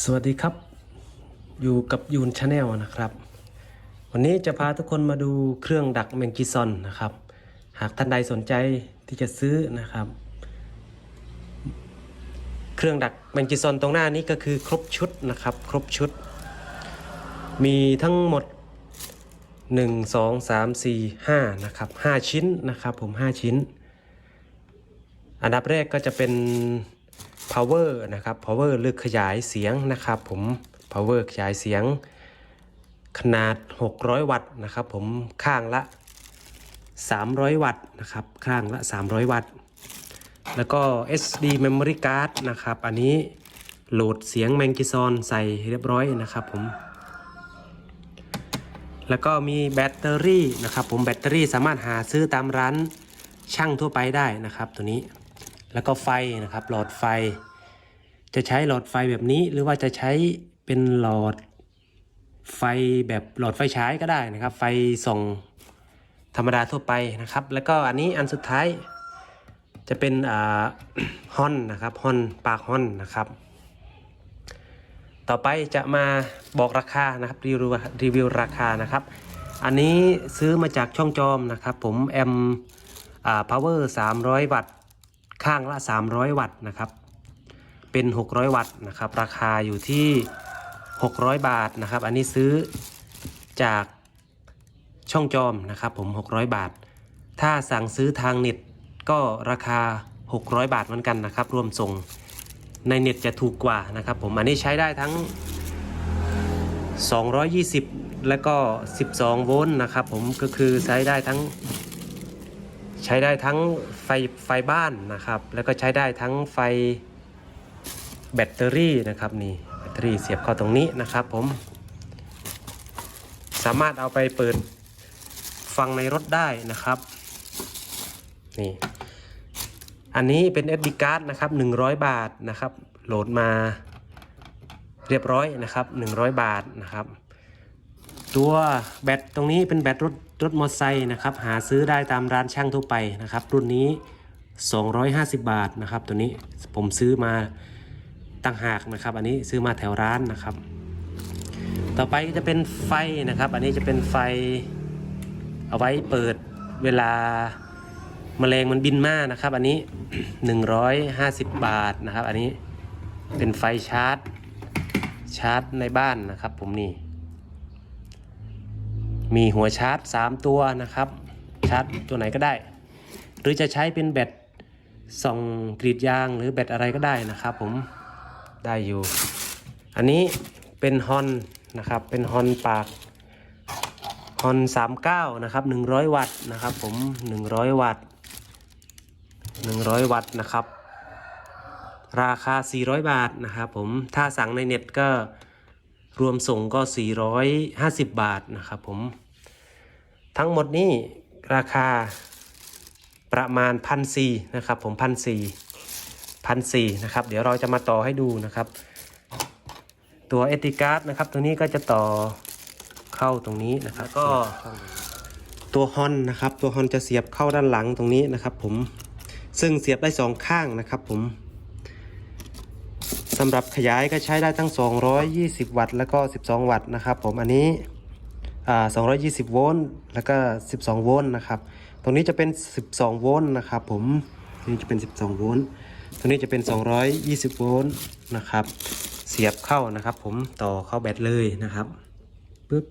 สวัสดีครับ อยู่กับยูนชาแนลนะครับ วันนี้จะพาทุกคนมาดูเครื่องดักแมงกิซอนนะครับ หากท่านใดสนใจที่จะซื้อนะครับ เครื่องดักแมงกิซอนตรงหน้านี้ก็คือครบชุดนะครับ ครบชุด มีทั้งหมด 1 2 3 4 5นะครับ5ชิ้นนะครับผม 5 ชิ้น อันดับแรกก็จะเป็น power นะครับ power เลือกขยายเสียงนะครับผม power ขยายเสียง ขนาด 600 วัตต์นะครับ ผมข้างละ 300 วัตต์นะครับข้างละ 300 วัตต์ แล้วก็ SD memory card นะครับ อันนี้โหลดเสียงแมงกิซอนใส่เรียบร้อยนะครับผมแล้วก็มีแบตเตอรี่นะครับผมแบตเตอรี่สามารถหาซื้อตามร้านช่างทั่วไปได้นะครับตัวนี้ แล้วก็ไฟนะครับหลอดไฟ จะใช้หลอดไฟแบบนี้ หรือว่าจะใช้เป็นหลอดไฟแบบหลอดไฟฉายก็ได้นะครับ ไฟส่องธรรมดาทั่วไปนะครับ แล้วก็อันนี้อันสุดท้ายจะเป็นอ่าฮอนนะครับฮอนปากฮอนนะครับ ต่อไปจะมาบอกราคานะครับรีวิวรีวิวราคานะครับ อันนี้ซื้อมาจากช่องจอมนะครับ ผมแอมอ่า power 300 วัตต์ ข้างละ 300 วัตต์นะครับ เป็น 600 วัตต์นะครับ ราคาอยู่ที่ 600 บาทนะครับ อันนี้ซื้อจากช่องจอมนะครับผม 600 บาท ถ้าสั่งซื้อทางเน็ตก็ราคา 600 บาทเหมือนกันนะครับ รวมส่งในเน็ตจะถูกกว่านะครับผม อันนี้ใช้ได้ทั้ง 220 และก็ 12 โวลต์นะครับผม ก็คือใช้ได้ทั้ง ใช้ได้ทั้งไฟไฟบ้านนะครับ แล้วก็ใช้ได้ทั้งไฟแบตเตอรี่นะครับนี่แบตเตอรี่เสียบเข้าตรงนี้นะครับผม สามารถเอาไปเปิดฟังในรถได้นะครับนี่อันนี้เป็น SD card นะครับ 100 บาทนะครับ โหลดมาเรียบร้อยนะครับ 100 บาทนะครับ ตัวแบตตรงนี้เป็นแบตรถ รถมอเตอร์ไซค์นะครับหาซื้อได้ตามร้านช่างทั่วไปนะครับ รุ่นนี้ 250 บาทนะครับ ตัวนี้ผมซื้อมาตั้งหากนะครับ อันนี้ซื้อมาแถวร้านนะครับ ต่อไปก็จะเป็นไฟนะครับ อันนี้จะเป็นไฟเอาไว้เปิดเวลาแมลงมันบินมานะครับ อันนี้ 150 บาทนะครับ อันนี้เป็นไฟชาร์จชาร์จในบ้านนะครับ ผมนี่ มีหัวชาร์จ 3 ตัวนะครับ ชาร์จตัวไหนก็ได้ หรือจะใช้เป็นแบตส่องกรีดยางหรือแบตอะไรก็ได้นะครับผมได้อยู่ อันนี้เป็นฮอนนะครับ เป็นฮอนปากฮอน39 นะครับ 100 วัตต์นะครับผม 100 วัตต์100 วัตต์นะครับ ราคา 400 บาทนะครับผมถ้าสั่งในเน็ตก็ รวมส่งก็ 450 บาทนะครับผม ทั้งหมดนี้ราคาประมาณพันสนะครับผมพันสี่พันสี่นะครับเดี๋ยวเราจะมาต่อให้ดูนะครับ ตัวเอติการ์ดนะครับ ตัวนี้ก็จะต่อเข้าตรงนี้นะครับก็ตัวฮอนนะครับ ตัวฮอนจะเสียบเข้าด้านหลังตรงนี้นะครับ ผมซึ่งเสียบได้สองข้างนะครับ ผม สำหรับขยายก็ใช้ได้ทั้ง 220 วัตต์แล้วก็ 12 วัตต์นะครับผมอันนี้220 โวลต์แล้วก็ 12 โวลต์นะครับ ตรงนี้จะเป็น 12 โวลต์นะครับผมนี่จะเป็น 12 โวลต์ตรงนี้จะเป็น 220 โวลต์นะครับ เสียบเข้านะครับ ผมต่อเข้าแบตเลยนะครับปึ๊บ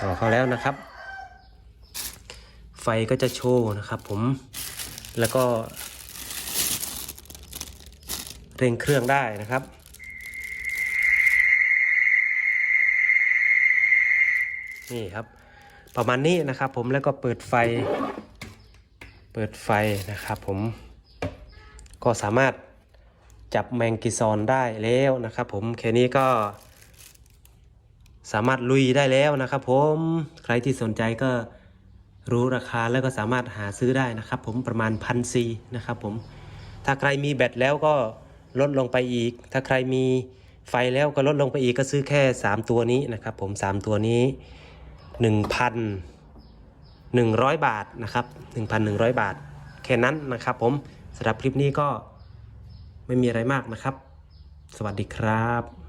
ต่อเข้าแล้วนะครับ ไฟก็จะโชว์นะครับ ผมแล้วก็ เร่งเครื่องได้นะครับ นี่ครับ ประมาณนี้นะครับ ผมแล้วก็เปิดไฟ เปิดไฟนะครับผมก็สามารถจับแมงกิซอนได้แล้วนะครับผมแค่นี้ก็สามารถลุยได้แล้วนะครับผมใครที่สนใจก็รู้ราคาแล้วก็สามารถหาซื้อได้นะครับผมประมาณพันซีนะครับผมถ้าใครมีแบตแล้วก็ ลดลงไปอีก ถ้าใครมีไฟแล้วก็ลดลงไปอีกก็ซื้อแค่ 3 ตัวนี้นะครับ ผม 3 ตัวนี้ 1,100 บาทนะครับ 1,100 บาท แค่นั้นนะครับผมสำหรับคลิปนี้ก็ไม่มีอะไรมากนะครับ สวัสดีครับ